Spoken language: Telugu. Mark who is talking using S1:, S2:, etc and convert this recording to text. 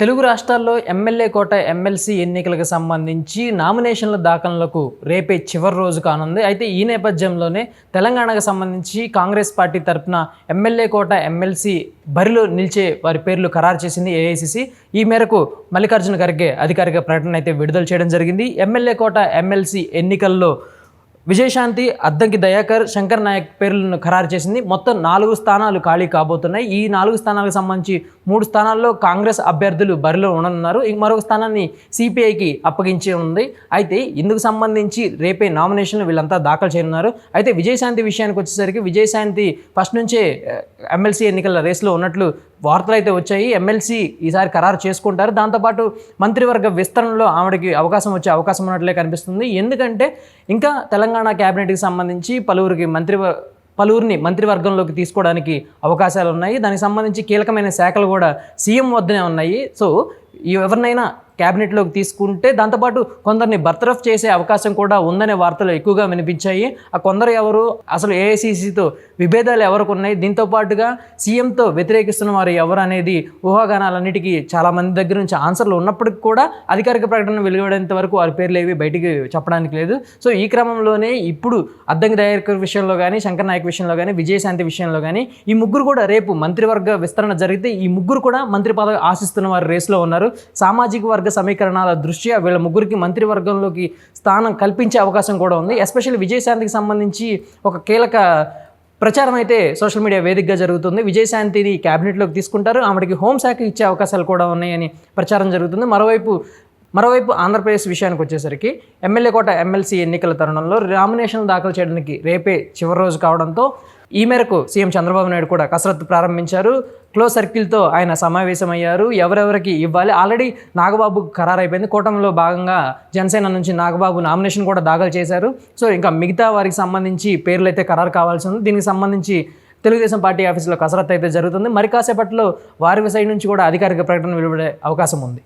S1: తెలుగు రాష్ట్రాల్లో ఎమ్మెల్యే కోట ఎమ్మెల్సీ ఎన్నికలకు సంబంధించి నామినేషన్ల దాఖలకు రేపే చివరి రోజు కానుంది. అయితే ఈ నేపథ్యంలోనే తెలంగాణకు సంబంధించి కాంగ్రెస్ పార్టీ తరఫున ఎమ్మెల్యే కోట ఎమ్మెల్సీ బరిలో నిలిచే వారి పేర్లు ఖరారు చేసింది ఏఐసిసి. ఈ మేరకు మల్లికార్జున ఖర్గే అధికారిక ప్రకటన అయితే విడుదల చేయడం జరిగింది. ఎమ్మెల్యే కోట ఎమ్మెల్సీ ఎన్నికల్లో విజయశాంతి అద్దంకి దయాకర్ శంకర్ నాయక్ పేర్లను ఖరారు చేసింది. మొత్తం నాలుగు స్థానాలు ఖాళీ కాబోతున్నాయి. ఈ నాలుగు స్థానాలకు సంబంధించి మూడు స్థానాల్లో కాంగ్రెస్ అభ్యర్థులు బరిలో ఉండనున్నారు. ఇంక మరొక స్థానాన్ని సిపిఐకి అప్పగించి ఉంది. అయితే ఇందుకు సంబంధించి రేపే నామినేషన్లు వీళ్ళంతా దాఖలు చేయనున్నారు. అయితే విజయశాంతి విషయానికి వచ్చేసరికి విజయశాంతి ఫస్ట్ నుంచే ఎమ్మెల్సీ ఎన్నికల రేస్లో ఉన్నట్లు వార్తలు అయితే వచ్చాయి. ఎమ్మెల్సీ ఈసారి ఖరారు చేసుకుంటారు. దాంతోపాటు మంత్రివర్గ విస్తరణలో ఆవిడకి అవకాశం వచ్చే అవకాశం ఉన్నట్లే కనిపిస్తుంది. ఎందుకంటే ఇంకా తెలంగాణ క్యాబినెట్కి సంబంధించి పలువురికి మంత్రి పలువురిని మంత్రివర్గంలోకి తీసుకోవడానికి అవకాశాలు ఉన్నాయి. దానికి సంబంధించి కీలకమైన శాఖలు కూడా సీఎం వద్దనే ఉన్నాయి. సో ఎవరినైనా క్యాబినెట్లోకి తీసుకుంటే దాంతోపాటు కొందరిని బర్తరఫ్ చేసే అవకాశం కూడా ఉందనే వార్తలు ఎక్కువగా వినిపించాయి. ఆ కొందరు ఎవరు? అసలు ఏఐసిసితో విభేదాలు ఎవరికి ఉన్నాయి? దీంతో పాటుగా సీఎంతో వ్యతిరేకిస్తున్న వారు ఎవరు అనేది ఊహాగానాలన్నిటికీ చాలా మంది దగ్గర నుంచి ఆన్సర్లు ఉన్నప్పటికీ కూడా అధికారిక ప్రకటన వెలువడేంత వరకు వారి పేర్లు ఏవి బయటికి చెప్పడానికి లేదు. సో ఈ క్రమంలోనే ఇప్పుడు అద్దంకి దయాకర్ విషయంలో కానీ శంకర్ నాయక్ విషయంలో కానీ విజయశాంతి విషయంలో కానీ ఈ ముగ్గురు కూడా రేపు మంత్రివర్గ విస్తరణ జరిగితే ఈ ముగ్గురు కూడా మంత్రి పదవి ఆశిస్తున్న వారు రేస్లో ఉన్నారు. సామాజిక వర్గ సమీకరణాల దృష్ట్యా వీళ్ళ ముగ్గురికి మంత్రివర్గంలోకి స్థానం కల్పించే అవకాశం కూడా ఉంది. ఎస్పెషల్లీ విజయశాంతికి సంబంధించి ఒక కీలక ప్రచారం అయితే సోషల్ మీడియా వేదికగా జరుగుతుంది. విజయశాంతిని క్యాబినెట్లోకి తీసుకుంటారు. ఆవిడకి హోంశాఖ ఇచ్చే అవకాశాలు కూడా ఉన్నాయని ప్రచారం జరుగుతుంది. మరోవైపు మరోవైపు ఆంధ్రప్రదేశ్ విషయానికి వచ్చేసరికి ఎమ్మెల్యే కోట ఎమ్మెల్సీ ఎన్నికల తరుణంలో నామినేషన్లు దాఖలు చేయడానికి రేపే చివరి రోజు కావడంతో ఈ మేరకు సీఎం చంద్రబాబు నాయుడు కూడా కసరత్తు ప్రారంభించారు. క్లోజ్ సర్కిల్తో ఆయన సమావేశమయ్యారు. ఎవరెవరికి ఇవ్వాలి? ఆల్రెడీ నాగబాబు ఖరారైపోయింది. కూటమిలో భాగంగా జనసేన నుంచి నాగబాబు నామినేషన్ కూడా దాఖలు చేశారు. సో ఇంకా మిగతా వారికి సంబంధించి పేర్లు అయితే ఖరారు కావాల్సి ఉంది. దీనికి సంబంధించి తెలుగుదేశం పార్టీ ఆఫీసులో కసరత్తు అయితే జరుగుతుంది. మరి కాసేపట్లో వారి సైడ్ నుంచి కూడా అధికారిక ప్రకటన వెలువడే అవకాశం ఉంది.